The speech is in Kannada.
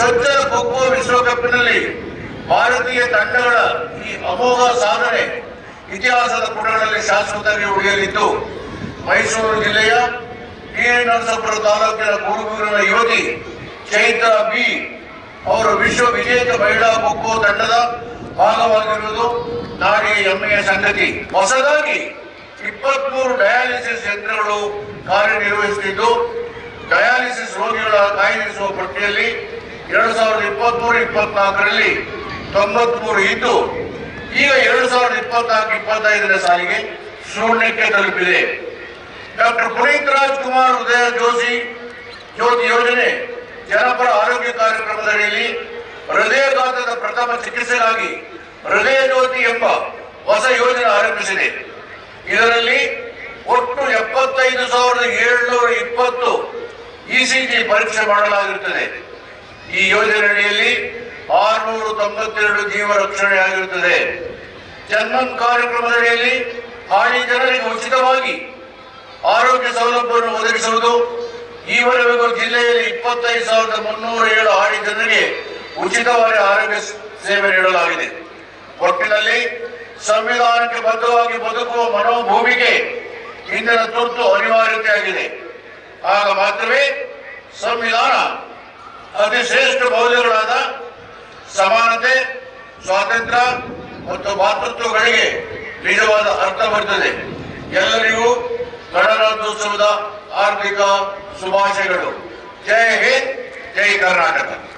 ಚೊಚ್ಚಲ ಖೋಖೋ ವಿಶ್ವಕಪ್ನಲ್ಲಿ ಭಾರತೀಯ ತಂಡಗಳ ಈ ಅಮೋಘ ಸಾಧನೆ ಇತಿಹಾಸದ ಪುಟಗಳಲ್ಲಿ ಶಾಶ್ವತವಾಗಿ ಉಳಿಯಲಿದ್ದು, ಮೈಸೂರು ಜಿಲ್ಲೆಯ ನರಸಾಪುರ ತಾಲೂಕಿನ ಗುರುಗೂರಿನ ಯುವತಿ ಚೈತ್ರ ಬಿ ಅವರು ವಿಶ್ವ ವಿಜೇತ ಮಹಿಳಾ ಖೋಖೋ ತಂಡದ ಭಾಗವಾಗಿರುವುದು ನಾಡಿಗೆ ಹೆಮ್ಮೆಯ ಸಂಗತಿ. ಹೊಸದಾಗಿ ಇಪ್ಪತ್ಮೂರು ಡಯಾಲಿಸಿಸ್ ಯಂತ್ರಗಳು ಕಾರ್ಯನಿರ್ವಹಿಸುತ್ತಿದ್ದು, ಡಯಾಲಿಸಿಸ್ ರೋಗಿಗಳ ಕಾಯ್ದಿರಿಸುವ ಪಟ್ಟಿಯಲ್ಲಿ ಎರಡು ಸಾವಿರದ ಇಪ್ಪತ್ಮೂರು, ಇಪ್ಪತ್ನಾಲ್ಕರಲ್ಲಿ ತೊಂಬತ್ಮೂರು ಇದ್ದು, ಈಗ ಎರಡು ಸಾವಿರದ ಇಪ್ಪತ್ನಾಲ್ಕು ಇಪ್ಪತ್ತೈದರ ಸಾಲಿಗೆ ಶೂನ್ಯಕ್ಕೆ ತಲುಪಿದೆ. ಡಾಕ್ಟರ್ ಪುನೀತ್ ರಾಜ್ಕುಮಾರ್ ಉದಯ ಜೋಶಿ ಜ್ಯೋತಿ ಯೋಜನೆ ಜನಪರ ಆರೋಗ್ಯ ಕಾರ್ಯಕ್ರಮದಡಿಯಲ್ಲಿ ಹೃದಯಘಾತದ ಪ್ರಥಮ ಚಿಕಿತ್ಸೆಗಾಗಿ ಹೃದಯ ಜ್ಯೋತಿ ಎಂಬ ಹೊಸ ಯೋಜನೆ ಆರಂಭಿಸಿದೆ. ಇದರಲ್ಲಿ ಒಟ್ಟು ಎಪ್ಪತ್ತೈದು ಸಾವಿರದ ಏಳ್ನೂರ ಇಪ್ಪತ್ತು ಇಸಿಜಿ ಪರೀಕ್ಷೆ ಮಾಡಲಾಗಿರುತ್ತದೆ. ಈ ಯೋಜನೆಯಡಿಯಲ್ಲಿ ಆರುನೂರ ತೊಂಬತ್ತೆರಡು ಜೀವ ರಕ್ಷಣೆಯಾಗಿರುತ್ತದೆ ಜನ್ಮನ್ ಕಾರ್ಯಕ್ರಮದಡಿಯಲ್ಲಿ ಹಾಳಿ ಜನರಿಗೆ ಉಚಿತವಾಗಿ ಆರೋಗ್ಯ ಸೌಲಭ್ಯವನ್ನು ಒದಗಿಸುವುದು ಈವರೆಗೂ ಜಿಲ್ಲೆಯಲ್ಲಿ ಇಪ್ಪತ್ತೈದು ಸಾವಿರದ ಮುನ್ನೂರ ಏಳು ಹಾಡಿ ಜನರಿಗೆ ಉಚಿತವಾಗಿ ಆರೋಗ್ಯ ಸೇವೆ ನೀಡಲಾಗಿದೆ. ಒಟ್ಟಿನಲ್ಲಿ ಸಂವಿಧಾನಕ್ಕೆ ಬದ್ಧವಾಗಿ ಬದುಕುವ ಮನೋಭೂಮಿಗೆ ಇಂದಿನ ತುರ್ತು ಅನಿವಾರ್ಯತೆಯಾಗಿದೆ. ಆಗ ಮಾತ್ರವೇ ಸಂವಿಧಾನ ಅತಿ ಶ್ರೇಷ್ಠ ಮೌಲ್ಯಗಳಾದ ಸಮಾನತೆ, ಸ್ವಾತಂತ್ರ್ಯ ಮತ್ತು ಮಾತೃತ್ವಗಳಿಗೆ ನಿಜವಾದ ಅರ್ಥ ಬರ್ತದೆ. ಎಲ್ಲರಿಗೂ ಗಣರಾಜ್ಯೋತ್ಸವದ ಆರ್ಥಿಕ ಶುಭಾಶಯಗಳು. ಜೈ ಹಿಂದ್, ಜೈ ಕರ್ನಾಟಕ.